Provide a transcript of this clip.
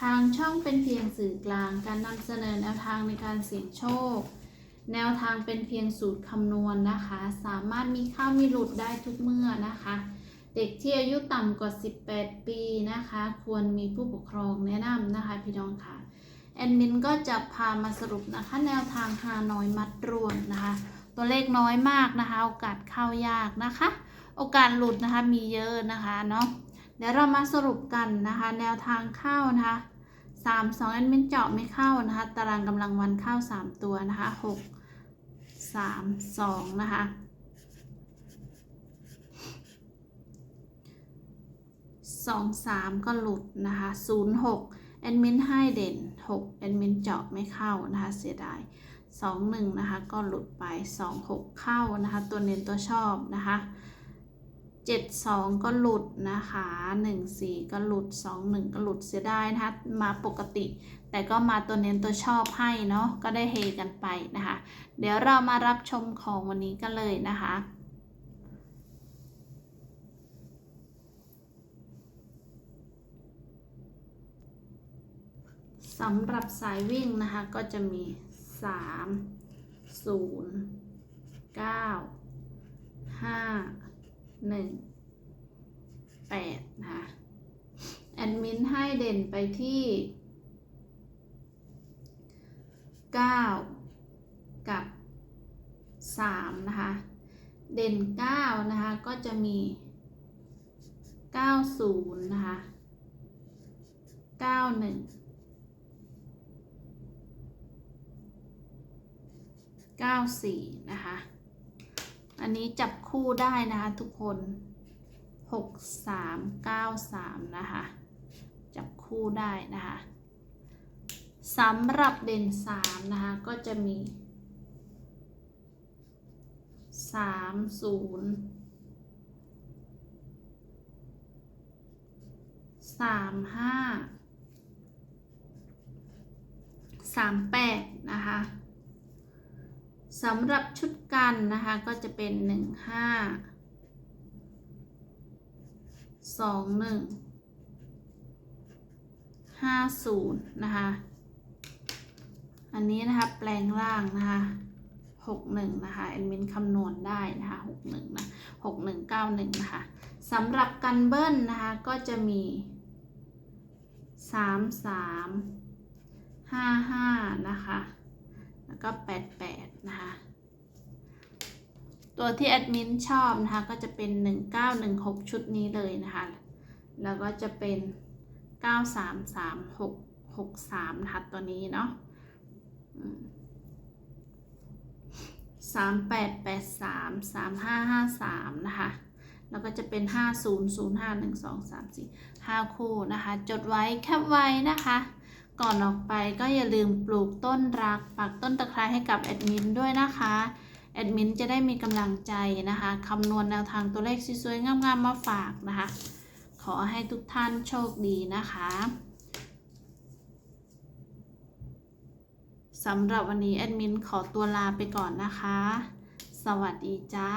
ทางช่องเป็นเพียงสื่อกลาง การนำเสนอแนวทางในการเสี่ยงโชค แนวทางเป็นเพียงสูตรคำนวณนะคะ สามารถมีเข้ามีหลุดได้ทุกเมื่อนะคะ เด็กที่อายุต่ำกว่า 18 ปีนะคะ ควรมีผู้ปกครองแนะนำนะคะพี่น้องค่ะแอดมินก็จะพามาสรุปนะคะแนวทางฮานอยมัดรวมนะคะ ตัวเลขน้อยมากนะคะ โอกาสเข้ายากนะคะ โอกาสหลุดนะคะมีเยอะนะคะเนาะ เดี๋ยวเรามาสรุปกันนะคะ แนวทางเข้านะคะสามสองแอดมินเจาะไม่เข้านะคะ ตารางกำลังวันเข้าสามตัวนะคะหกสามสองนะคะสองสามก็หลุดนะคะศูนย์หกแอดมินให้เด่นหกแอดมินเจาะไม่เข้านะคะเสียดายสองหนึ่งนะคะก็หลุดไปสองหกเข้านะคะ ตัวเน้นตัวชอบนะคะ เจ็ดสองก็หลุดนะคะหนึ่งสี่ก็หลุดสองหนึ่งก็หลุดเสียไดายนะคะมาปกติ แต่ก็มาตัวเน้นตัวชอบให้เนาะก็ได้เฮกันไปนะคะ เดี๋ยวเรามารับชมของวันนี้กันเลยนะคะสำหรับสายวิ่งนะคะ ก็จะมี 3 0 9 5 1 8นะคะแอดมินให้เด่นไปที่9กับ3นะคะเด่น9นะคะก็จะมี90นะคะ91 94นะคะ อันนี้จับคู่ได้นะคะทุกคน6 3 9 3นะคะ จับคู่ได้นะคะสำหรับเด่น3นะคะ ก็จะมี3 0 3 5 3 8นะคะ สำหรับชุดกันนะคะก็จะเป็น1 5 2 1 5 0นะคะ อันนี้นะคะแปลงร่างนะคะ6 1นะคะแอดมินคำนวณได้นะคะ6 1นะ6 1 9 1นะคะสำหรับกันเบิ้ลนะคะก็จะมี3 3 5 5นะคะ แล้วก็88 นะคะ ตัวที่แอดมินชอบนะคะก็จะเป็น 1916 ชุดนี้เลยนะคะ แล้วก็จะเป็น 933663 นะคะตัวนี้เนาะสามแปดแปดสามสามห้าห้าสามนะคะ แล้วก็จะเป็นห้าศูนย์ศูนย์ห้าหนึ่งสองสามสี่ห้าคู่นะคะ จดไว้แคปไว้นะคะ ก่อนออกไปก็อย่าลืมปลูกต้นรัก ปักต้นตะไคร้ให้กับแอดมินด้วยนะคะแอดมินจะได้มีกำลังใจนะคะคำนวณแนวทางตัวเลขสวยๆงามๆมาฝากนะคะ ขอให้ทุกท่านโชคดีนะคะสำหรับวันนี้แอดมินขอตัวลาไปก่อนนะคะ สวัสดีจ้า